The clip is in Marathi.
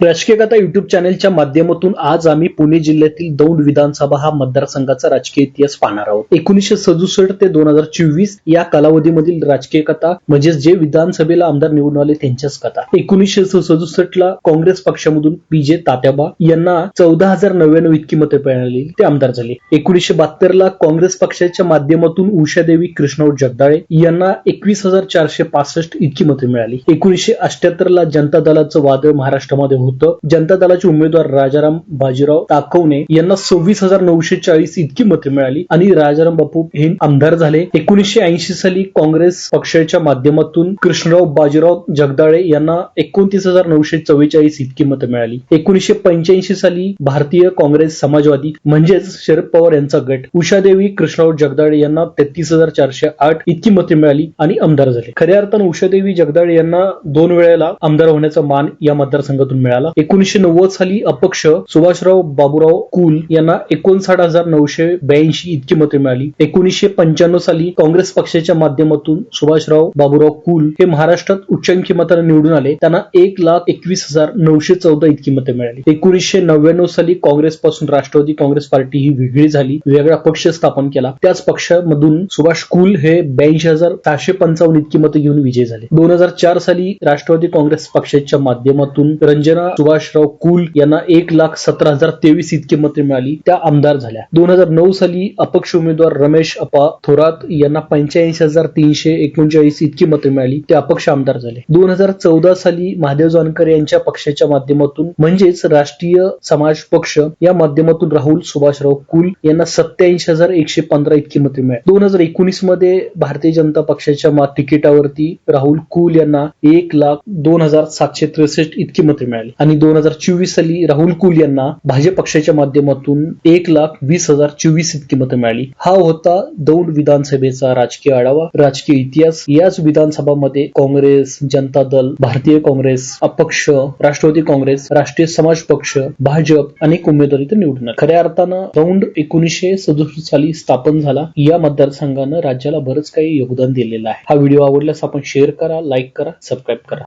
राजकीय कथा युट्यूब चॅनलच्या माध्यमातून आज आम्ही पुणे जिल्ह्यातील दौंड विधानसभा हा मतदारसंघाचा राजकीय इतिहास पाहणार आहोत. एकोणीसशे सदुसष्ट ते दोन हजार चोवीस या कालावधीमधील राजकीय कथा म्हणजे जे विधानसभेला आमदार निवडून आले त्यांच्याच कथा. एकोणीसशे सदुसष्ट ला काँग्रेस पक्षामधून पी जे तात्याबा यांना चौदा हजार नव्याण्णव इतकी मते मिळाली. ते आमदार झाले. एकोणीसशे बहात्तर ला काँग्रेस पक्षाच्या माध्यमातून उषादेवी कृष्णराव जगदाळे यांना एकवीस हजार चारशे पासष्ट इतकी मते मिळाली. एकोणीसशे अठ्याहत्तर ला जनता दलाचं वादळ महाराष्ट्रामध्ये होतं. जनता दलाचे उमेदवार राजाराम बाजीराव ताकवणे यांना सव्वीस हजार नऊशे चाळीस इतकी मते मिळाली आणि राजाराम बापू हे आमदार झाले. एकोणीसशे ऐंशी साली काँग्रेस पक्षाच्या माध्यमातून कृष्णराव बाजीराव जगदाळे यांना एकोणतीस हजार नऊशे चव्वेचाळीस इतकी मतं मिळाली. एकोणीसशे पंच्याऐंशी साली भारतीय काँग्रेस समाजवादी म्हणजेच शरद पवार यांचा गट उषादेवी कृष्णराव जगदाळे यांना तेहतीस हजार चारशे आठ इतकी मते मिळाली आणि आमदार झाले. खऱ्या अर्थानं उषादेवी जगदाळे यांना दोन वेळेला आमदार होण्याचा मान या मतदारसंघातून मिळाला. मिळाला. एकोणीशे नव्वद साली अपक्ष सुभाषराव बाबूराव कुल यांना एकोणसाठ हजार नऊशे ब्याऐंशी इतकी मते मिळाली. एकोणीशे पंच्याण्णव साली काँग्रेस पक्षाच्या माध्यमातून सुभाषराव बाबूराव कुल हे महाराष्ट्रात उच्चांकी मताने निवडून आले. त्यांना एक लाख एकवीस हजार नऊशे चौदा इतकी मते मिळाली. एकोणीशे नव्याण्णव साली काँग्रेस पासून राष्ट्रवादी काँग्रेस पार्टी ही वेगळी झाली. वेगळा पक्ष स्थापन केला. त्याच पक्षामधून सुभाष कुल हे ब्याऐंशी हजार सहाशे पंचावन्न इतकी मते घेऊन विजय झाले. दोन हजार चार साली राष्ट्रवादी काँग्रेस पक्षाच्या माध्यमातून रंजना सुभाषराव कुल यांना एक लाख सतरा हजार तेवीस इतकी मते मिळाली. त्या आमदार झाल्या. दोन हजार नऊ साली अपक्ष उमेदवार रमेश अपा थोरात यांना पंच्याऐंशी हजार तीनशे एकोणचाळीस इतकी मते मिळाली. ते अपक्ष आमदार झाले. दोन हजार चौदा साली महादेव जानकर यांच्या पक्षाच्या माध्यमातून म्हणजेच राष्ट्रीय समाज पक्ष या माध्यमातून राहुल सुभाषराव कुल यांना सत्याऐंशी हजार एकशे पंधरा इतकी मते मिळाली. दोन हजार एकोणीसमध्ये भारतीय जनता पक्षाच्या तिकिटावरती राहुल कुल यांना एक लाख दोन हजार सातशे त्रेसष्ट इतकी मते मिळाली. आणि दोन हजार चोवीस साली राहुल कुल यांना भाजप पक्षाच्या माध्यमातून एक लाख वीस हजार चोवीस इतकी मतं मिळाली. हा होता दौंड विधानसभेचा राजकीय आढावा राजकीय इतिहास. याच विधानसभामध्ये काँग्रेस जनता दल भारतीय काँग्रेस अपक्ष राष्ट्रवादी काँग्रेस राष्ट्रीय समाज पक्ष भाजप अनेक उमेदवार इथे निवडून खऱ्या अर्थानं दौंड एकोणीसशे सदुसष्ट साली स्थापन झाला. या मतदारसंघानं राज्याला बरंच काही योगदान दिलेलं आहे. हा व्हिडिओ आवडल्यास आपण शेअर करा लाईक करा सबस्क्राईब करा.